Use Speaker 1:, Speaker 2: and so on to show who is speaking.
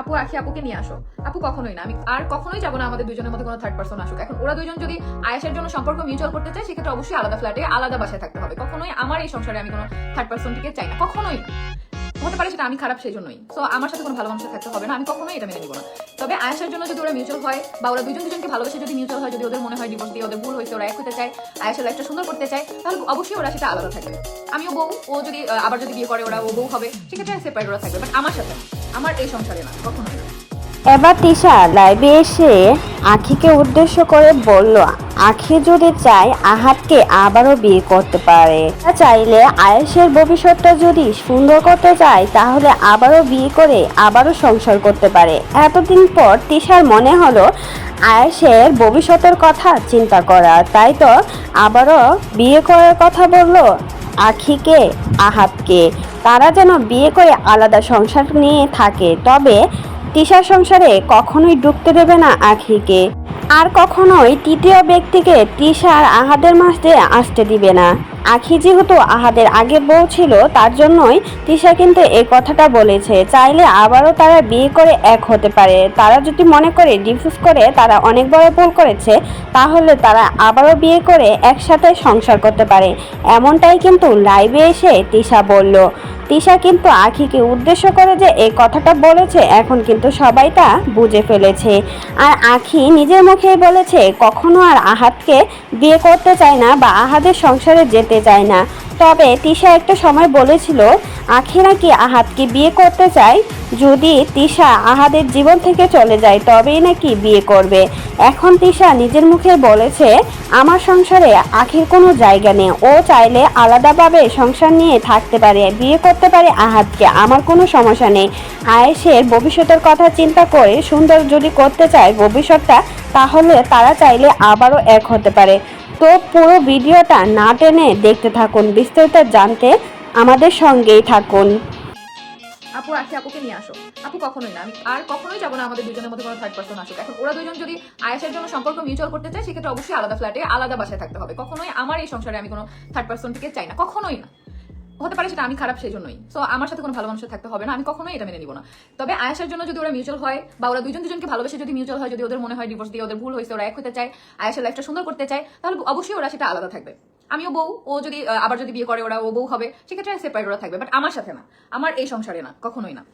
Speaker 1: আপু আখি আপুকে নিয়ে আসো। আপু কখনোই না, আমি আর কখনোই যাব না আমাদের দুজনের মধ্যে কোনো থার্ড পার্সন আসুক। এখন ওরা দুজন যদি আয়েশের জন্য সম্পর্ক মিউচুয়াল করতে চায়, সেক্ষেত্রে অবশ্যই আলাদা ফ্ল্যাটে আলাদা বাসায় থাকতে হবে। কখনোই আমার এই সংসারে আমি কোনো থার্ড পার্সনটিকে চাই না, কখনোই না। হতে পারে সেটা আমি খারাপ সেই জন্যই তো আমার সাথে কোনো ভালো মানুষের থাকতে হবে না, আমি কখনোই এটা মেনে নিব না। তবে আয়েশার জন্য যদি ওরা মিউচুয়াল হয় বা ওরা দুজন দুজনকে ভালোবেসে যদি মিউচুয়াল হয়, যদি ওদের মনে হয় ডিভোর্স দিয়ে ওদের ভুল হয়েছে, ওরা এক হতে চায়, আয়েশার লাইফটা সুন্দর করতে চায়, তাহলে অবশ্যই ওরা সেটা আলাদা থাকবে। আমিও বউ, ও যদি আবার যদি বিয়ে করে, ওরা, ও বউ হবে, সেক্ষেত্রে সেপারেট ওরা থাকবে বাট আমার সাথে। আমার এই সংসারে না কখনোই না।
Speaker 2: এবার তিশা লাইভে এসে আখিকে উদ্দেশ্য করে বলল, আখি যদি চায় আহাতকে আবারও বিয়ে করতে পারে। চাইলে আয়েশের ভবিষ্যৎটা যদি সুন্দর করতে চায়, তাহলে আবারও বিয়ে করে আবারও সংসার করতে পারে। এতদিন পর তিশার মনে হলো, আয়েশের ভবিষ্যতের কথা চিন্তা করা। তাই তো আবারও বিয়ে করার কথা বলল আখিকে আহাবকে তারা যেন বিয়ে করে আলাদা সংসার নিয়ে থাকে, তবে তিশার সংসারে কখনোই ঢুকতে দেবে না আখিকে। আর কখনোই তৃতীয় ব্যক্তিকে তিশার আহাদের মাঝে আসতে দিবে না। আখি যেহেতু আহাদের আগের বউ ছিল, তার জন্যই তিশা কিন্তু এই কথাটা বলেছে। চাইলে আবারও তারা বিয়ে করে এক হতে পারে। তারা যদি মনে করে ডিভোর্স করে, তারা অনেক বড় ভুল করেছে, তাহলে তারা আবারও বিয়ে করে একসাথে সংসার করতে পারে। এমনটাই কিন্তু লাইভে এসে তিশা বলল। তিশা কিন্তু আখিকে উদ্দেশ্য করে যে এই কথাটা বলেছে, এখন কিন্তু সবাই তা বুঝে ফেলেছে। আর আখি নিজের মুখেই বলেছে, কখনো আর আহাতকে বিয়ে করতে চায় না বা আহাদের সংসারে যেতে চায় না। তবে তিশা একটা সময় বলেছিল আখি নাকি আহাতকে বিয়ে করতে চায়? যদি তিশা আহাদের জীবন থেকে চলে যায়, তবেই নাকি বিয়ে করবে? এখন তিশা নিজের মুখে বলেছে, আমার সংসারে আখির কোনো জায়গা নেই। ও চাইলে আলাদাভাবে সংসার নিয়ে থাকতে পারে, বিয়ে করতে পারে আহাতকে। আমার কোনো সমস্যা নেই। আয়েশের ভবিষ্যতের কথা চিন্তা করে সুন্দর যদি করতে চায় ভবিষ্যৎটা, তাহলে তারা চাইলে আবারও এক হতে পারে। তো পুরো ভিডিওটা না টেনে দেখতে থাকুন। বিস্তারিত জানতে আমাদের সঙ্গেই থাকুন।
Speaker 1: আপু আখি আপুকে নিয়ে আসো। আপু, কখনোই না। আমি আর কখনোই যাব না আমাদের দুজনের মধ্যে কোনো থার্ড পার্সন আসুক। এখন ওরা দুজন যদি আয়েশের জন্য সম্পর্ক মিউচুয়াল করতে চায়, সেক্ষেত্রে অবশ্যই আলাদা ফ্ল্যাটে আলাদা বাসায় থাকতে হবে। কখনোই আমার এই সংসারে আমি কোনো থার্ড পার্সনটিকে চাই না। কখনোই না। হতে পারে সেটা আমি খারাপ সেই জন্যই তো আমার সাথে কোনো ভালো মানুষের থাকতে হবে না। আমি কখনোই এটা মেনে নিব না। তবে আয়েশার জন্য যদি ওরা মিউচুয়াল হয়, বা ওরা দুজন দুজনকে ভালোবেসে যদি মিউচুয়াল হয়, যদি ওদের মনে হয় ডিভোর্স দিয়ে ওদের ভুল হয়েছে, ওরা এক হতে চায়, আয়েশার লাইফটা সুন্দর করতে চায়, তাহলে অবশ্যই ওরা সেটা আলাদা থাকবে। আমিও বউ, ও যদি আবার যদি বিয়ে করে, ওরা, ও বউ হবে, সেক্ষেত্রে সেপারেট ওরা থাকবে বাট আমার সাথে না। আমার এই সংসারে না, কখনোই না।